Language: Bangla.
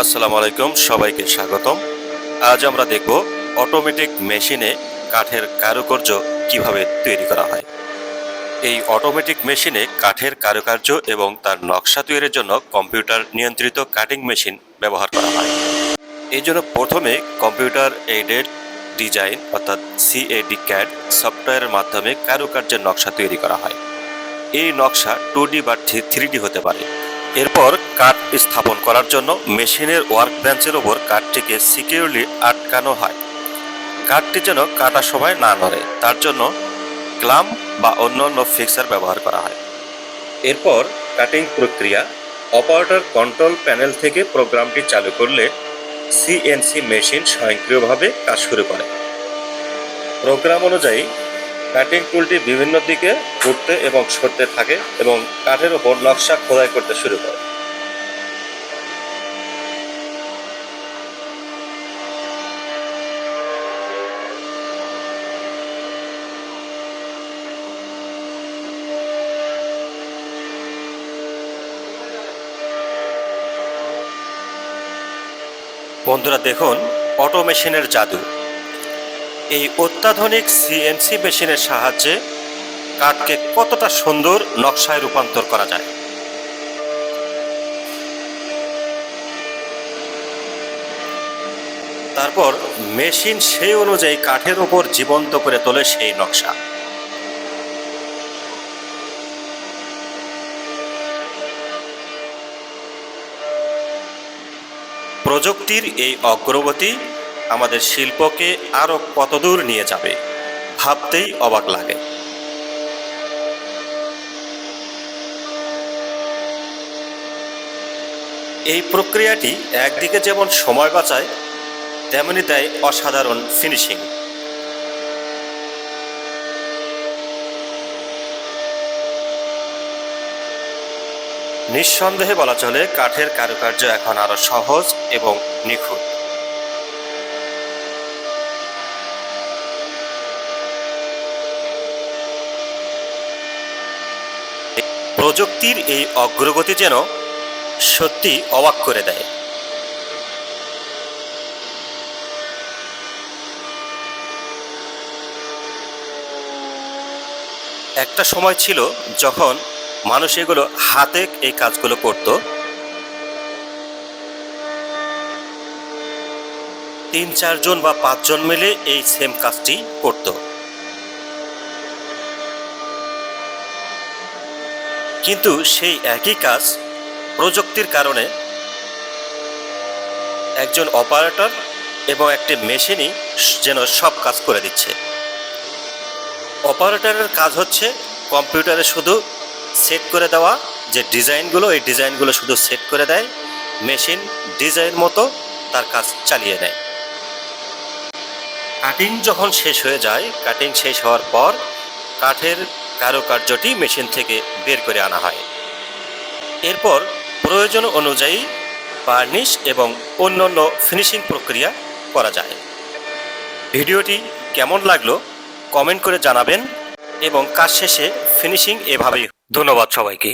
আসসালামু আলাইকুম সবাইকে স্বাগতম। আজ আমরা দেখব অটোমেটিক মেশিনে কাঠের কারুকার্য কীভাবে তৈরি করা হয়। এই অটোমেটিক মেশিনে কাঠের কারুকার্য এবং তার নকশা তৈরির জন্য কম্পিউটার নিয়ন্ত্রিত কাটিং মেশিন ব্যবহার করা হয়। এই জন্য প্রথমে কম্পিউটার এইডেড ডিজাইন অর্থাৎ সিএডি ক্যাড সফটওয়্যারের মাধ্যমে কারুকার্যের নকশা তৈরি করা হয়। এই নকশা টু ডি বা থ্রি হতে পারে। এরপর কাঠ স্থাপন করার জন্য মেশিনের ওয়ার্ক বেঞ্চের ওপর কাঠটিকে সিকিউরলি আটকানো হয়। কাঠটি যেন কাটার সময় না নড়ে, তার জন্য ক্লাম বা অন্যান্য ফিক্সার ব্যবহার করা হয়। এরপর কাটিং প্রক্রিয়া, অপারেটর কন্ট্রোল প্যানেল থেকে প্রোগ্রামটি চালু করলে সিএনসি মেশিন স্বয়ংক্রিয়ভাবে কাজ শুরু করে। প্রোগ্রাম অনুযায়ী কাটিং টুলটি বিভিন্ন দিকে ঘুরতে এবং সরতে থাকে এবং কাঠের ওপর নকশা খোদাই করতে শুরু করে। বন্ধুরা দেখুন, অটো মেশিনের জাদু। এই অত্যাধুনিক সিএনসি মেশিনের সাহায্যে কাঠকে কতটা সুন্দর নকশায় রূপান্তর করা যায়? তারপর মেশিন সেই অনুযায়ী কাঠের উপর জীবন্ত করে তোলে সেই নকশা। প্রযুক্তির এই অগ্রগতি আমাদের শিল্পকে আরও কতদূর নিয়ে যাবে, ভাবতেই অবাক লাগে। এই প্রক্রিয়াটি একদিকে যেমন সময় বাঁচায়, তেমনি দেয় অসাধারণ ফিনিশিং নিঃসন্দেহে বলা চলে, কাঠের কারুকার্য এখন আরও সহজ এবং নিখুঁত। প্রযুক্তির এই অগ্রগতি যেন সত্যি অবাক করে দেয়। একটা সময় ছিল যখন মানুষ এগুলো হাতে এই কাজগুলো করত। তিন চারজন বা পাঁচজন মিলে এই সেম কাজটি করত। কিন্তু সেই একই কাজ প্রযুক্তির কারণে একজন অপারেটর এবং একটি মেশিনই যেন সব কাজ করে দিচ্ছে। অপারেটরের কাজ হচ্ছে কম্পিউটারে শুধু সেট করে দেওয়া, যে ডিজাইনগুলো, এই ডিজাইনগুলো শুধু সেট করে দেয়, মেশিন ডিজাইন মতো তার কাজ চালিয়ে নেয়। কাটিং যখন শেষ হয়ে যায়, কাটিং শেষ হওয়ার পর কাঠের কারুকার্যটি মেশিন থেকে বের করে আনা হয়। এরপর প্রয়োজন অনুযায়ী বার্নিশ এবং অন্যান্য ফিনিশিং প্রক্রিয়া করা যায়। ভিডিওটি কেমন লাগল কমেন্ট করে জানাবেন এবং কাজ শেষে ফিনিশিং এভাবেই। ধন্যবাদ সবাইকে।